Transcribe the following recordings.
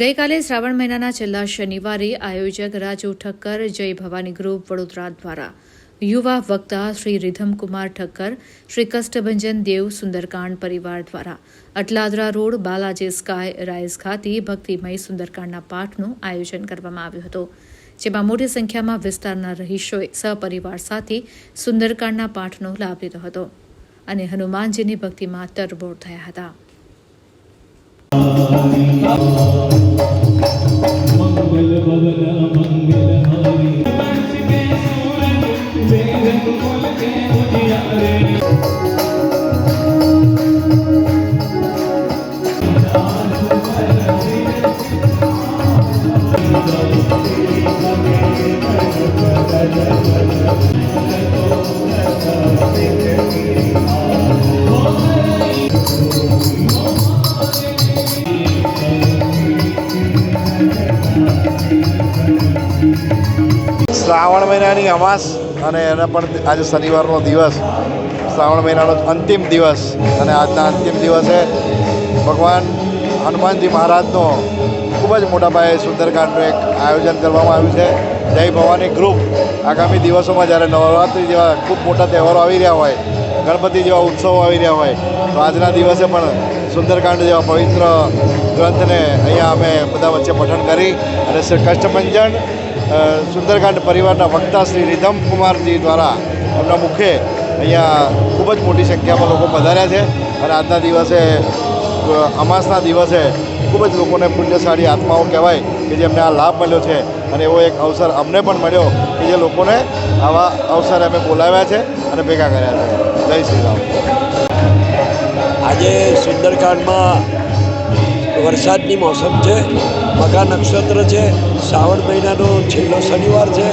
ગઈકાલે શ્રાવણ મહિનાના છેલ્લા શનિવારે આયોજક રાજુ ઠક્કર, જય ભવાની ગ્રુપ વડોદરા દ્વારા. યુવા વક્તા શ્રી રિધમકુમાર ઠક્કર, શ્રી કષ્ટભંજન દેવ સુંદરકાંડ પરિવાર દ્વારા. Atladara road, Balaji sky rise ખાતે ભક્તિમય સુંદરકાંડના પાઠનું આયોજન કરવામાં આવ્યું હતું, જેમાં મોટી સંખ્યામાં વિસ્તારના રહીશોએ સહપરિવાર સાથે સુંદરકાંડના પાઠનો લાભ લીધો હતો અને હનુમાનજીની ભક્તિમાં તરબોળ થયા હતા. મંગલ ભવન શ્રાવણ મહિનાની અમાસ અને એના પણ આજે શનિવારનો દિવસ. શ્રાવણ મહિનાનો અંતિમ દિવસ અને આજના અંતિમ દિવસે ભગવાન હનુમાનજી મહારાજનો ખૂબ જ મોટા પાયે સુંદરકાંડનું એક આયોજન કરવામાં આવ્યું છે. જય ભવાની ગ્રુપ આગામી દિવસોમાં જ્યારે નવરાત્રિ જેવા ખૂબ મોટા તહેવારો આવી રહ્યા હોય, ગણપતિ જેવા ઉત્સવો આવી રહ્યા હોય, તો આજના દિવસે પણ સુંદરકાંડ જેવા પવિત્ર ગ્રંથને અહીંયા અમે બધા વચ્ચે પઠન કરી અને શ્રી કષ્ટભંજન સુંદરકાંડ પરિવારના વક્તા શ્રી રીધમ કુમારજી દ્વારા એમના મુખે અહીંયા ખૂબ જ મોટી સંખ્યામાં લોકો પધાર્યા છે અને આજના દિવસે અમાસના દિવસે ખૂબ જ લોકોને પુણ્યશાળી આત્માઓ કહેવાય કે જેમને આ લાભ મળ્યો છે અને એવો એક અવસર અમને પણ મળ્યો કે જે લોકોને આવા અવસર અમે બોલાવ્યા છે અને ભેગા કર્યા છે. જય શ્રી રામ. આજે સુંદરકાંડમાં વરસાદની મોસમ છે, મઘા નક્ષત્ર છે, શ્રાવણ મહિનાનો છેલ્લો શનિવાર છે,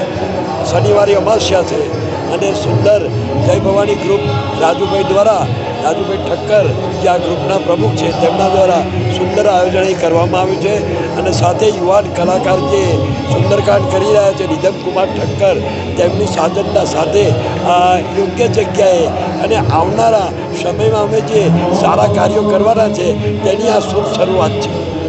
શનિવારે અમાસ્યા છે, અને સુંદર જય ભવાની ગ્રુપ રાજુભાઈ દ્વારા, રાજુભાઈ ઠક્કર, જે આ ગ્રુપના પ્રમુખ છે, તેમના દ્વારા સુંદર આયોજન એ કરવામાં આવ્યું છે, અને સાથે યુવાન કલાકાર જે સુંદરકાંડ કરી રહ્યા છે નિધમ કુમાર ઠક્કર, તેમની સાજનતા સાથે આ યોગ્ય જગ્યાએ અને આવનારા સમયમાં અમે જે સારા કાર્યો કરવાના છે તેની આ શુભ શરૂઆત છે.